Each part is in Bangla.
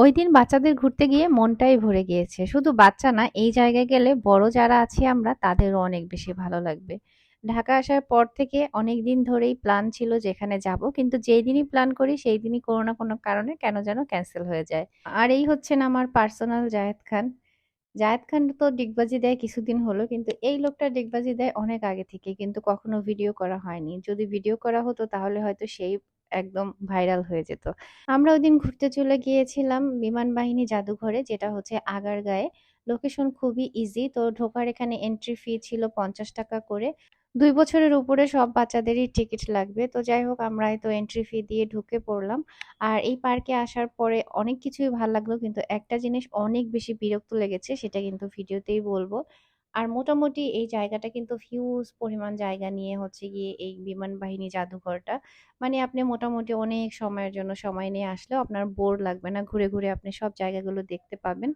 ওই দিন বাচ্চাদের ঘুরতে গিয়ে মনটাই ভরে গিয়েছে। শুধু বাচ্চা না, এই জায়গায় গেলে বড় যারা আছি আমরা তাদেরও অনেক বেশি ভালো লাগবে। ঢাকা আসার পর থেকে অনেক দিন ধরেই প্ল্যান ছিল যেখানে যাব। কিন্তু যেই দিনই প্ল্যান করি সেই দিনই কোনো না কোনো কারণে কেন যেন ক্যান্সেল হয়ে যায়। আর এই হচ্ছেন আমার পার্সোনাল জায়েদ খান। জায়েদ খান তো ডিগবাজি দেয় কিছুদিন হলো কিন্তু এই লোকটা ডিগবাজি দেয় অনেক আগে থেকে কিন্তু কখনো ভিডিও করা হয়নি। যদি ভিডিও করা হতো তাহলে হয়তো সেই একদম ভাইরাল হয়ে যেত। আমরা ওইদিন ঘুরতে চলে গিয়েছিলাম বিমান বাহিনী জাদুঘরে, যেটা হচ্ছে আগারগাঁয়ে। লোকেশন খুবই ইজি তো ঢোকার এখানে এন্ট্রি ফি ছিল পঞ্চাশ টাকা করে। দুই বছরের উপরে সব বাচ্চাদেরই টিকিট লাগবে তো যাই হোক, আমরা তো এন্ট্রি ফি দিয়ে ঢুকে পড়লাম আর এই পার্কে আসার পরে অনেক কিছুই ভালো লাগল, কিন্তু একটা জিনিস অনেক বেশি বিরক্ত লেগেছে, সেটা কিন্তু ভিডিওতেই বলব আর মোটামুটি এই জায়গাটা কিন্তু হিউজ পরিমাণ জায়গা নিয়ে হচ্ছে গিয়ে এই বিমান বাহিনী জাদুঘরটা। মানে আপনি মোটামুটি অনেক সময়ের জন্য সময় নিয়ে আসলেও আপনার বোর লাগবে না। ঘুরে ঘুরে আপনি সব জায়গাগুলো দেখতে পাবেন।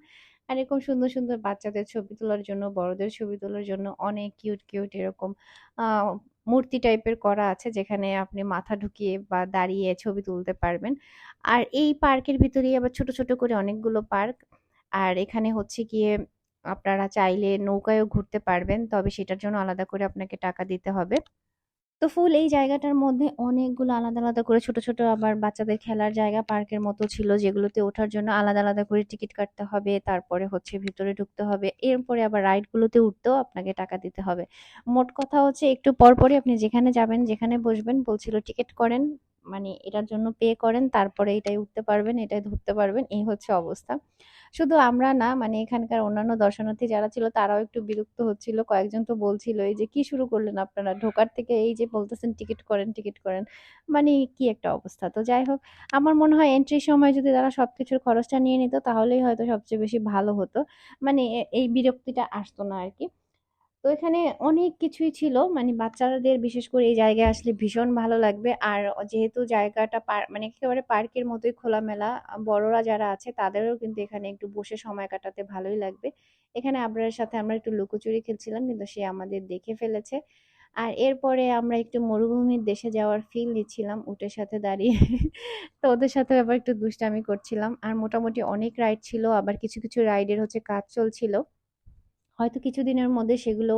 আর এরকম সুন্দর সুন্দর বাচ্চাদের ছবি তোলার জন্য, বড়দের ছবি তোলার জন্য অনেক কিউট কিউট এরকম মূর্তি টাইপের করা আছে যেখানে আপনি মাথা ঢুকিয়ে বা দাঁড়িয়ে ছবি তুলতে পারবেন। আর এই পার্কের ভিতরেই আবার ছোট ছোট করে অনেকগুলো পার্ক আর এখানে হচ্ছে গিয়ে আপনারা চাইলে নৌকায়ও ঘুরতে পারবেন। তবে সেটার জন্য আলাদা করে আপনাকে টাকা দিতে হবে। তো ফুল এই জায়গাটার মধ্যে অনেকগুলো আলাদা আলাদা করে ছোট ছোট আবার বাচ্চাদের খেলার জায়গা পার্কের মতো ছিল যেগুলোতে ওঠার জন্য আলাদা আলাদা করে টিকিট কাটতে হবে। তারপরে হচ্ছে ভিতরে ঢুকতে হবে। এরপরে আবার রাইডগুলোতে উঠতেও আপনাকে টাকা দিতে হবে। মোট কথা হচ্ছে একটু পরপরই আপনি যেখানে যাবেন, যেখানে বসবেন, বলছিল টিকিট করেন মানে এটার জন্য পে করেন, তারপরে এটাই উঠতে পারবেন, এটাই ধরতে পারবেন, এই হচ্ছে অবস্থা। শুধু আমরা না মানে এখানকার অন্যান্য দর্শনার্থী যারা ছিল তারাও একটু বিরক্ত হচ্ছিল। কয়েকজন তো বলছিল, এই যে কি শুরু করলেন আপনারা? ঢোকার থেকে এই যে বলতেছেন, টিকিট করেন টিকিট করেন। মানে কি একটা অবস্থা। তো যাই হোক, আমার মনে হয় এন্ট্রির সময় যদি তারা সব কিছুর খরচটা নিয়ে নিত, তাহলেই হয়তো সবচেয়ে বেশি ভালো হতো। মানে এই বিরক্তিটা আসতো না আর কি। তো এখানে অনেক কিছুই ছিল। মানে বাচ্চাদের বিশেষ করে এই জায়গায় আসলে ভীষণ ভালো লাগবে। আর যেহেতু জায়গাটা মানে একেবারে পার্কের মতোই খোলামেলা বড়রা যারা আছে তাদেরও কিন্তু এখানে একটু বসে সময় কাটাতে ভালোই লাগবে। এখানে আবরারের সাথে আমরা একটু লুকোচুরি খেলছিলাম, কিন্তু সে আমাদের দেখে ফেলেছে। আর এরপরে আমরা একটু মরুভূমির দেশে যাওয়ার ফিল নিচ্ছিলাম উটের সাথে দাঁড়িয়ে। তো ওদের সাথে আবার একটু দুষ্টামি করছিলাম। আর মোটামুটি অনেক রাইড ছিল, আবার কিছু কিছু রাইডের হচ্ছে কাজ চলছিল। হয়তো কিছুদিনের মধ্যে সেগুলো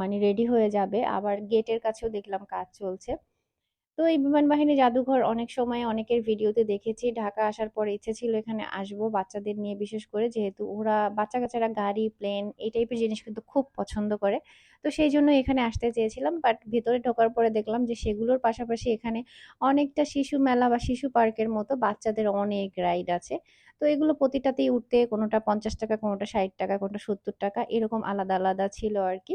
মানে রেডি হয়ে যাবে। আবার গেটের কাছেও দেখলাম কাজ চলছে। তো এই বিমান বাহিনী জাদুঘর অনেক সময় অনেকের ভিডিওতে দেখেছি। ঢাকা আসার পর ইচ্ছে ছিল এখানে আসব বাচ্চাদের নিয়ে বিশেষ করে, যেহেতু ওরা বাচ্চা কাচ্চারা গাড়ি, প্লেন এই টাইপের জিনিস কিন্তু খুব পছন্দ করে। তো সেই জন্য এখানে আসতে চেয়েছিলাম, বাট ভিতরে ঢোকার পরে দেখলাম যে সেগুলোর পাশাপাশি এখানে অনেকটা শিশু মেলা বা শিশু পার্কের মতো বাচ্চাদের অনেক রাইড আছে। তো এগুলো প্রতিটাতেই উঠতে কোনোটা পঞ্চাশ টাকা, কোনোটা ষাট টাকা, কোনোটা সত্তর টাকা, এরকম আলাদা আলাদা ছিল আর কি।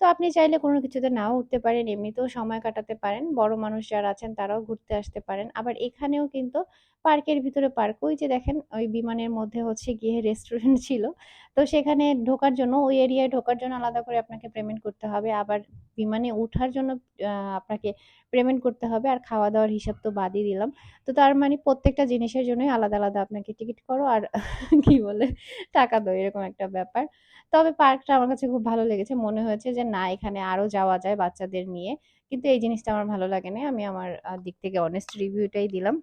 তো আপনি চাইলে কোনো কিছুতে নাও উঠতে পারেন, এমনিতেও সময় কাটাতে পারেন। বড় মানুষ যারা আছেন তারাও ঘুরতে আসতে পারেন। আবার এখানেও কিন্তু পার্কের ভিতরে পার্ক, ওই যে দেখেন ওই বিমানের মধ্যে হচ্ছে গিয়ে রেস্টুরেন্ট ছিল। তো সেখানে ঢোকার জন্য, ওই এরিয়ায় ঢোকার জন্য আলাদা করে আপনাকে পেমেন্ট করতে হবে। আবার বিমানে ওঠার জন্য আপনাকে পেমেন্ট করতে হবে। আর খাওয়া দাওয়ার হিসাব তো বাদই দিলাম। তো তার মানে প্রত্যেকটা জিনিসের জন্যই আলাদা আলাদা আপনাকে টিকিট করো। আর কি বলে, টাকা দাও, এরকম একটা ব্যাপার। তবে পার্কটা আমার কাছে খুব ভালো লেগেছে। মনে হয়েছে যে, না, এখানে আরও যাওয়া যায় বাচ্চাদের নিয়ে। কিন্তু এই জিনিসটা আমার ভালো লাগে না আমি আমার দিক থেকে অনেস্ট রিভিউটাই দিলাম।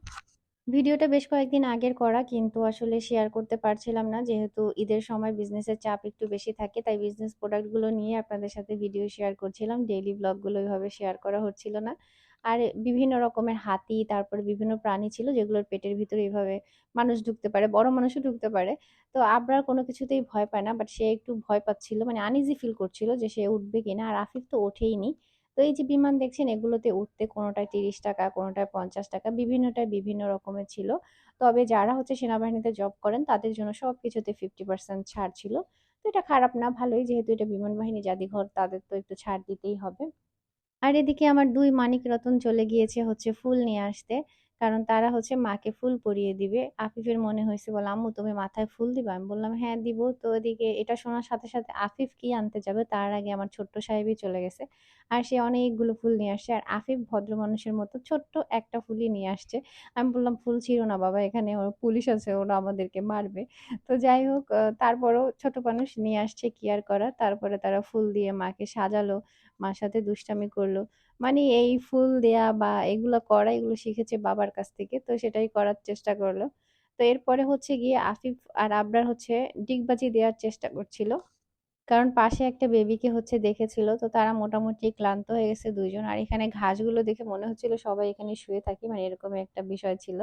ভিডিওটা বেশ কয়েকদিন আগের করা, কিন্তু আসলে শেয়ার করতে পারছিলাম না। যেহেতু ঈদের সময় বিজনেসের চাপ একটু বেশি থাকে, তাই বিজনেস প্রোডাক্টগুলো নিয়ে আপনাদের সাথে ভিডিও শেয়ার করছিলাম। ডেইলি ব্লগগুলো ওইভাবে শেয়ার করা হচ্ছিল না। আর বিভিন্ন রকমের হাতি, তারপরে বিভিন্ন প্রাণী ছিল, যেগুলোর পেটের ভিতরে এইভাবে মানুষ ঢুকতে পারে, বড় মানুষও ঢুকতে পারে। তো আবরার কোনো কিছুতেই ভয় পায় না বাট সে একটু ভয় পাচ্ছিল মানে আনইজি ফিল করছিল যে সে উঠবে কিনা, আর আফিফ তো ওঠেইনি। তো এই যে বিমান দেখছেন, এগুলোতে উঠতে কোনোটায় তিরিশ টাকা, কোনোটায় পঞ্চাশ টাকা, বিভিন্নটায় বিভিন্ন রকমের ছিল। তবে যারা হচ্ছে সেনাবাহিনীতে জব করেন, তাদের জন্য সব কিছুতে ফিফটি পার্সেন্ট ছাড় ছিল। তো এটা খারাপ না, ভালোই, যেহেতু এটা বিমান বাহিনী জাদিঘর, তাদের তো একটু ছাড় দিতেই হবে। আর এদিকে আমার দুই মানিক রতন চলে গিয়েছে হচ্ছে ফুল নিয়ে আসতে। কারণ তারা হচ্ছে মাকে ফুল পরিয়ে দিবে। আফিফের মনে হয়েছে, বলে, আম্মু, তুমি মাথায় ফুল দিবা? আমি বললাম হ্যাঁ দিব। তো এদিকে এটা শোনার সাথে সাথে আফিফ কি আনতে যাবে তার আগে আমার ছোট্ট সাহেবই চলে গেছে। আর সে অনেকগুলো ফুল নিয়ে আসছে। আর আফিফ ভদ্র মানুষের মতো ছোট্ট একটা ফুলই নিয়ে আসছে। আমি বললাম, ফুল ছিল না বাবা, এখানে পুলিশ আছে, ওরা আমাদেরকে মারবে। তো যাই হোক তারপরও ছোট মানুষ নিয়ে আসছে কি আর করা তারপরে তারা ফুল দিয়ে মাকে সাজালো, মার সাথে দুষ্টামি করল। মানে এই ফুল দেয়া বা এগুলো করা, এগুলো শিখেছে বাবার কাছ থেকে, তো সেটাই করার চেষ্টা করল। তো এরপরে হচ্ছে গিয়ে আফিফ আর আবরার হচ্ছে ডিগবাজি দেওয়ার চেষ্টা করছিল। কারণ পাশে একটা বেবিকে হচ্ছে দেখেছিল, তো তারা মোটামুটি ক্লান্ত হয়ে গেছে দুজন আর এখানে ঘাসগুলো দেখে মনে হচ্ছিল সবাই এখানে শুয়ে থাকি মানে এরকম একটা বিষয় ছিল।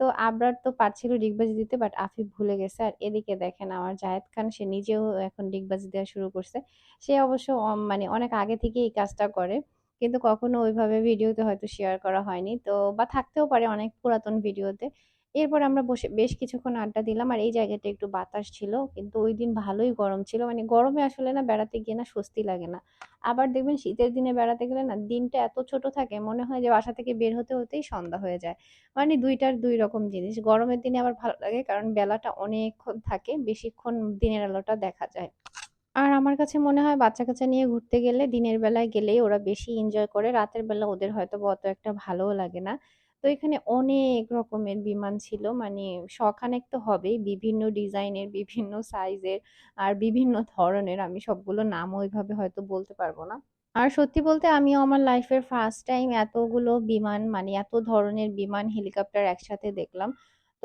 তো আবরার তো পারছিল ডিগবাজি দিতে বাট আফিফ ভুলে গেছে। আর এদিকে দেখেন আমার জায়েদ খান, সে নিজেও এখন ডিগবাজি দেওয়া শুরু করছে। সে অবশ্য মানে অনেক আগে থেকে এই কাজটা করে। কিন্তু কখনো ওইভাবে ভিডিওতে হয়তো শেয়ার করা হয়নি। তো বা থাকতেও পারে অনেক পুরাতন ভিডিওতে। এরপর আমরা বসে বেশ কিছুক্ষণ আড্ডা দিলাম আর এই জায়গাটা একটু বাতাস ছিল। কিন্তু ওই দিন ভালোই গরম ছিল। মানে গরমে আসলে না বেড়াতে গিয়ে না স্বস্তি লাগে না। আবার দেখবেন শীতের দিনে বেড়াতে গেলে না দিনটা এত ছোট থাকে, মনে হয় যে বাসা থেকে বের হতে হতেই সন্ধ্যা হয়ে যায়। মানে দুইটার দুই রকম জিনিস। গরমের দিনে আবার ভালো লাগে কারণ বেলাটা অনেকক্ষণ থাকে, বেশিক্ষণ দিনের আলোটা দেখা যায়। আর আমার কাছে মনে হয় বাচ্চা-কাচ্চা নিয়ে ঘুরতে গেলে দিনের বেলায় গেলেই ওরা বেশি এনজয় করে। রাতের বেলা ওদের হয়তো অত একটা ভালোও লাগে না। তো এখানে অনেক রকমের বিমান ছিল। মানে শখানেক তো হবেই। বিভিন্ন ডিজাইনের, বিভিন্ন সাইজের আর বিভিন্ন ধরনের। আমি সবগুলো নামও ওইভাবে হয়তো বলতে পারব না। আর সত্যি বলতে আমিও আমার লাইফের ফার্স্ট টাইম এতগুলো বিমান মানে এত ধরনের বিমান, হেলিকপ্টার একসাথে দেখলাম।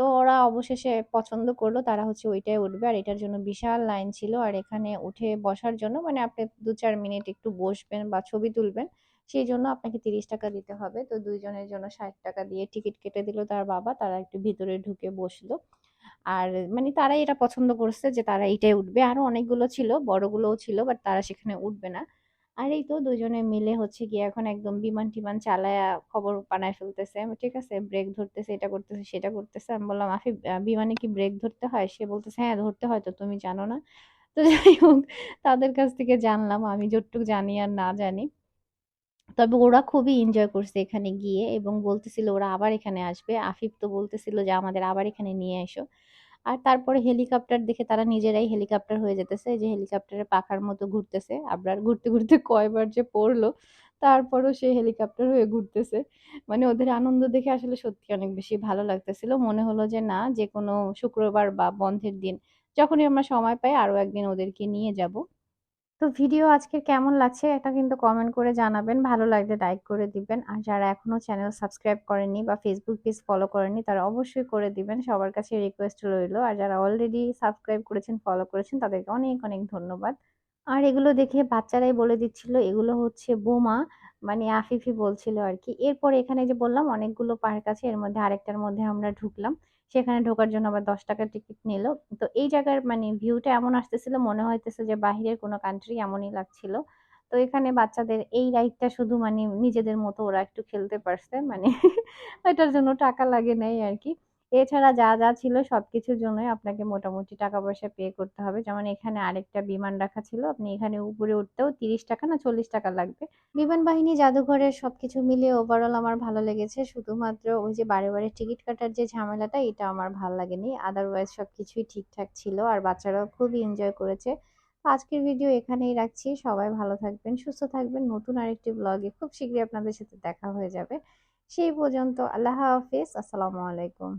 তো ওরা অবশেষে পছন্দ করল, তারা হচ্ছে ওইটাই উঠবে। আর এটার জন্য বিশাল লাইন ছিল। আর এখানে উঠে বসার জন্য মানে আপনি দু চার মিনিট একটু বসবেন বা ছবি তুলবেন, সেই জন্য আপনাকে তিরিশ টাকা দিতে হবে। তো দুইজনের জন্য ষাট টাকা দিয়ে টিকিট কেটে দিল তার বাবা। তারা একটু ভিতরে ঢুকে বসল। আর মানে তারা এটা পছন্দ করছে যে তারা এইটাই উঠবে। আরও অনেকগুলো ছিল, বড়গুলোও ছিল, বাট তারা সেখানে উঠবে না। আর এই তো দুজনে মিলে হচ্ছে গিয়ে এখন একদম বিমান টিমান চালায়া খবর বানায় ফেলতেছে। ঠিক আছে ব্রেক ধরতেছে, এটা করতেছে, সেটা করতেছে। আমি বললাম, আফি বিমানে কি ব্রেক ধরতে হয়? সে বলতেছে হ্যাঁ ধরতে হয় তো, তুমি জানো না। তো যাই হোক, তাদের কাছ থেকে জানলাম, আমি যতটুকু জানি আর না জানি। তবে ওরা খুবই এনজয় করছে এখানে গিয়ে এবং বলতেছিল, ওরা আবার এখানে আসবে। আফিফ তো বলতেছিল যে, আমাদের আবার এখানে নিয়ে এসো। আর তারপরে হেলিকপ্টার দেখে তারা নিজেরাই হেলিকপ্টার হয়ে যেতেছে। যে হেলিকপ্টারে পাখার মতো ঘুরতেছে। আবরার ঘুরতে ঘুরতে কয়বার যে পড়ল, তারপরও সে হেলিকপ্টার হয়ে ঘুরতেছে। মানে ওদের আনন্দ দেখে আসলে সত্যি অনেক বেশি ভালো লাগতেছিল। মনে হলো যে, না, যে কোনো শুক্রবার বা বন্ধের দিন, যখনই আমরা সময় পাই, আরও একদিন ওদেরকে নিয়ে যাব। তো ভিডিও আজকে কেমন লাগছে এটা কিন্তু কমেন্ট করে জানাবেন। ভালো লাগলে লাইক করে দিবেন। আর যারা এখনও চ্যানেল সাবস্ক্রাইব করেনি বা ফেসবুক পেজ ফলো করেনি তারা অবশ্যই করে দিবেন। সবার কাছে রিকোয়েস্ট রইল। আর যারা অলরেডি সাবস্ক্রাইব করেছেন ফলো করেছেন, তাদেরকে অনেক অনেক ধন্যবাদ। আর এগুলো দেখে বাচ্চারাই বলে দিচ্ছিল, এগুলো হচ্ছে বোমা। মানে আফিফি বলছিল আর কি। এরপর এখানে যে বললাম, অনেকগুলো পার্ক আছে, এর মধ্যে আরেকটার মধ্যে আমরা ঢুকলাম। সেখানে ঢোকার জন্য আবার দশ টাকার টিকিট নিল। তো এই জায়গার মানে ভিউটা এমন আসতেছিল, মনে হইতেছে যে বাহিরের কোনো কান্ট্রি এমনই লাগছিল। তো এখানে বাচ্চাদের এই রাইডটা শুধু মানে নিজেদের মতো ওরা একটু খেলতে পারছে। মানে এটার জন্য টাকা লাগে নাই আর কি। এছাড়া যা যা ছিল সব কিছুর জন্যই আপনাকে মোটামুটি টাকা পয়সা পে করতে হবে। যেমন এখানে আরেকটা বিমান রাখা ছিল, আপনি এখানে উপরে উঠতেও তিরিশ টাকা না চল্লিশ টাকা লাগবে। বিমান বাহিনী, জাদুঘরের সবকিছু মিলিয়ে ওভারঅল আমার ভালো লেগেছে। শুধুমাত্র ওই যে বারে বারে টিকিট কাটার যে ঝামেলাটা, এটা আমার ভালো লাগেনি। আদারওয়াইজ সবকিছুই ঠিকঠাক ছিল আর বাচ্চারাও খুবই এনজয় করেছে। আজকের ভিডিও এখানেই রাখছি। সবাই ভালো থাকবেন, সুস্থ থাকবেন। নতুন আরেকটি ব্লগে খুব শীঘ্রই আপনাদের সাথে দেখা হয়ে যাবে। সেই পর্যন্ত আল্লাহ হাফেজ। আসসালামু আলাইকুম।